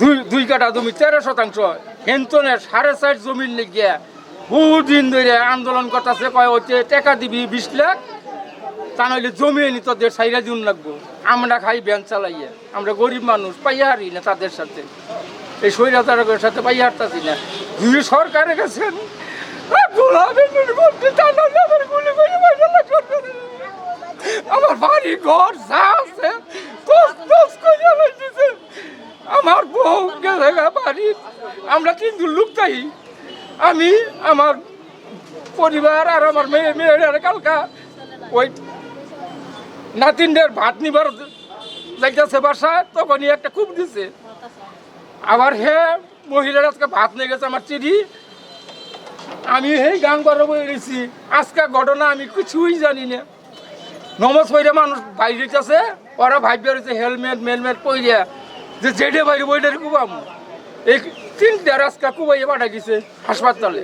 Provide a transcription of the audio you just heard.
দুই দুই কাঠা জমি তেরো শতাংশ। হেন্তনের সাড়ে চার জমির লেগে বহুদিন ধরে আন্দোলন করতেছে, কয় হচ্ছে টাকা দিবি বিশ লাখ, তা নইলে জমি এনে তোদের সাইরা দিন লাগবো। আমরা খাই ব্যান চালাইয়া, আমরা গরিব মানুষ, পাইয়া হারি না তাদের সাথে। এই সৈরা স্বৈরাচারকের সাথে পাইয়া হারতাছি না। দুই সরকারে গেছেন আমার বাড়ি ঘর যা আমরা তিনজন লোক তাই আমি, আমার পরিবার আর আমার মেয়ে, মেয়ের কালকা ওই নাতিনদের ভাত নিবার যাইতেছে বাসায়, তখনই একটা কূপ দিছে। আবার হে, মহিলার আজকে ভাত নিয়ে গেছে আমার চিড়ি। আমি এই গান করে বলেছি আজকে ঘটনা আমি কিছুই জানি না। নমাজ পড়ে মানুষ বাইরে আছে ওরা রয়েছে, হেলমেট, মেলমেট পইরা। যে জেডে বাইরে বইটার কুবাম। এই তিনটা রাস্তা কুবাইয়ে পাঠা গেছে হাসপাতালে।